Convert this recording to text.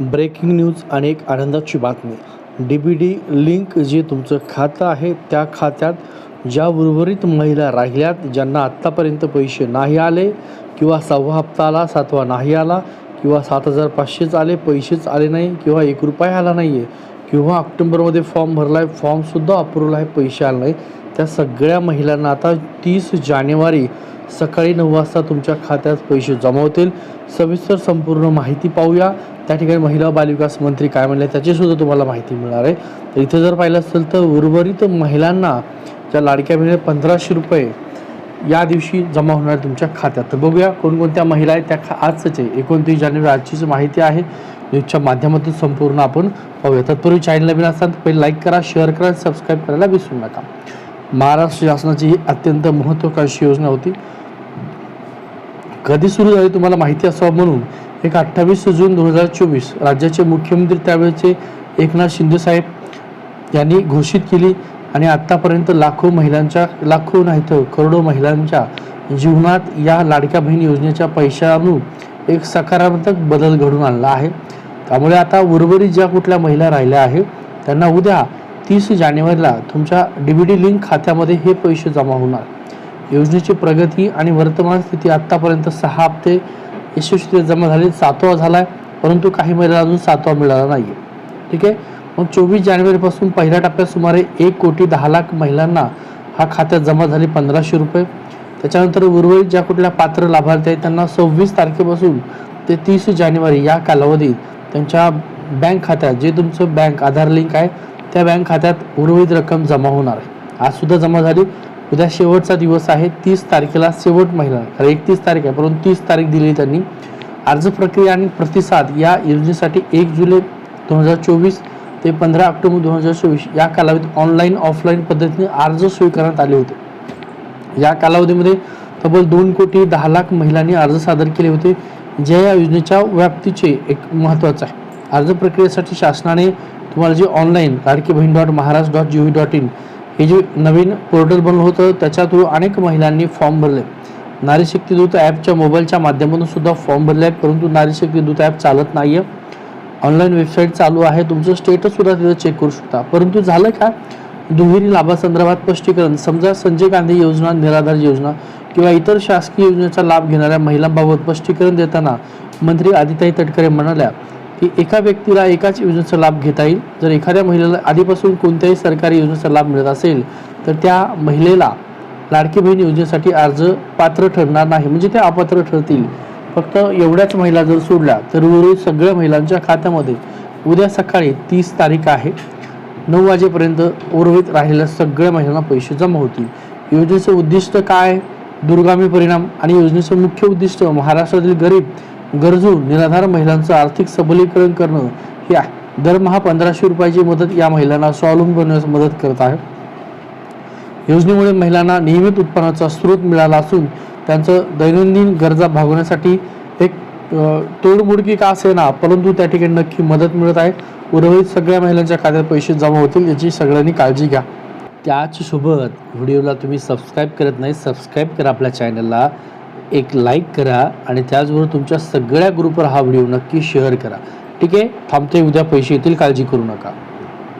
Breaking news आणि एक आनंदाची बातमी. डी बी डी लिंक जे तुमचं खातं आहे त्या खात्यात ज्या उर्वरित महिला राहिल्यात ज्यांना आत्तापर्यंत पैसे नाही आले किंवा सहावा हप्ता आला सातवा नाही आला किंवा सात हजार पाचशेच आले पैसेच आले नाही किंवा एक रुपया आला नाही आहे किंवा ऑक्टोबरमध्ये फॉर्म भरला आहे फॉर्मसुद्धा अप्रूव्हल आहे पैसे आले नाही त्या सगळ्या महिलांना आता तीस जानेवारी सकाळी नऊ वाजता तुमच्या खात्यात पैसे जमा होतील. सविस्तर संपूर्ण माहिती पाहूया. त्या ठिकाणी महिला बालविकास मंत्री काय म्हणले त्याचीसुद्धा तुम्हाला माहिती मिळणार आहे. तर इथं जर पाहिलं असेल तर उर्वरित महिलांना ज्या लाडक्या बहिणी पंधराशे रुपये या दिवशी जमा होणार तुमच्या खात्यात. तर बघूया कोणकोणत्या महिला आहेत त्या. खा आजच आहे एकोणतीस जानेवारी आजचीच माहिती आहे. न्यूजच्या माध्यमातून संपूर्ण आपण पाहूया. तत्पूर्वी चॅनल नवीन असाल पहिले लाईक करा शेअर करा सबस्क्राईब करायला विसरू नका. महाराष्ट्र शासनाची ही अत्यंत महत्त्वाकांक्षी योजना होती. कधी सुरू झाली तुम्हाला माहिती असावं म्हणून एक अठ्ठावीस जून दोन हजार चोवीस राज्याचे मुख्यमंत्री त्यावेळेचे एकनाथ शिंदे साहेब यांनी घोषित केली आणि आत्तापर्यंत लाखो महिलांच्या लाखो नाही तर करोडो महिलांच्या जीवनात या लाडक्या बहीण योजनेच्या पैशानु एक सकारात्मक बदल घडून आणला आहे. त्यामुळे आता उर्वरित ज्या कुठल्या महिला राहिल्या आहेत त्यांना उद्या तीस जानेवारीला तुमच्या डी बी डी लिंक खात्यामध्ये हे पैसे जमा होणार. योजनेची प्रगती आणि वर्तमान स्थिती आत्तापर्यंत सहा हप्ते यशस्वी जमा झाले सातवा झाला आहे परंतु काही महिला अजून सातवा मिळाला नाही आहे ठीक आहे? मग चोवीस जानेवारीपासून पहिल्या टप्प्यात सुमारे एक कोटी दहा लाख महिलांना हा खात्यात जमा झाले पंधराशे रुपये. त्याच्यानंतर उर्वरित ज्या कुठल्या पात्र लाभार्थी आहेत त्यांना सव्वीस तारखेपासून ते तीस जानेवारी या कालावधीत त्यांच्या बँक खात्यात जे तुमचं बँक आधार लिंक आहे त्या बँक खात्यात उर्वरित रक्कम जमा होणार आहे. आज सुद्धा जमा झाली. उद्या शेवटचा दिवस आहे. तीस तारखेला शेवट महिला कारण एकतीस तारीख आहे परंतु तीस तारीख दिली त्यांनी. अर्ज प्रक्रिया आणि प्रतिसाद या योजनेसाठी एक जुलै दोन हजार चोवीस ते पंधरा ऑक्टोबर दोन हजार चोवीस या कालावधीत ऑनलाईन ऑफलाईन पद्धतीने अर्ज स्वीकारण्यात आले होते. या कालावधीमध्ये तब्बल दोन कोटी दहा लाख महिलांनी अर्ज सादर केले होते जे या योजनेच्या व्याप्तीचे एक महत्त्वाचं आहे. अर्ज प्रक्रियेसाठी शासनाने तुम्हाला जे online Ladki Bahin dot Maharashtra dot G V dot in हे जे नवीन पोर्टल बनलं होतं त्याच्या थ्रू अनेक महिलांनी फॉर्म भरले. नारी शक्ती दूत ॲपच्या मोबाईलच्या माध्यमातून सुद्धा फॉर्म भरले आहेत परंतु नारी शक्ती दूत ॲप चालत नाही आहे ऑनलाईन वेबसाईट चालू आहे तुमचं स्टेटस सुद्धा तिथं चेक करू शकता. परंतु झालं का? दुहेरी लाभासंदर्भात स्पष्टीकरण. समजा संजय गांधी योजना निराधार योजना किंवा इतर शासकीय योजनेचा लाभ घेणाऱ्या महिलांबाबत स्पष्टीकरण देताना मंत्री आदिताई तटकरे म्हणाल्या की एका व्यक्तीला एकाच योजनेचा लाभ घेता येईल. जर एखाद्या महिलेला आधीपासून कोणत्याही सरकारी योजनेचा लाभ मिळत असेल तर त्या महिलेला लाडकी बहीण योजनेसाठी अर्ज पात्र ठरणार नाही. म्हणजे त्या अपात्र ठरतील. फक्त एवढ्याच महिला जर सोडल्या तर उर्वरित सगळ्या महिलांच्या खात्यामध्ये उद्या सकाळी तीस तारीख आहे. नऊ वाजेपर्यंत उर्वरित राहिलेल्या सगळ्या महिलांना पैसे जमा होतील. योजनेचं उद्दिष्ट काय? दुर्गामी परिणाम आणि योजनेचं मुख्य उद्दिष्ट महाराष्ट्रातील गरीब गरजू निराधार महिलांचं आर्थिक सबलीकरण करणं हे आहे. दरमहा पंधराशे रुपयाची मदत या महिलांना स्वावलंबी बनवण्यास मदत करत आहे योजनेमुळे महिलांना नियमित उत्पन्नाचा स्रोत मिळाला असून त्यांचं दैनंदिन गरजा भागवण्यासाठी एक तोडमुडकी का असे ना परंतु त्या ठिकाणी नक्की मदत मिळत आहे. उर्वरित सगळ्या महिलांच्या खात्यात पैसे जमा होतील याची सगळ्यांनी काळजी घ्या. त्याचसोबत व्हिडिओला तुम्ही सबस्क्राईब करत नाही सबस्क्राईब करा आपल्या चॅनलला एक लाईक करा आणि त्याचबरोबर तुमच्या सगळ्या ग्रुपवर हा व्हिडिओ नक्की शेअर करा. ठीक आहे? थांबते उद्या पैसे येतील काळजी करू नका.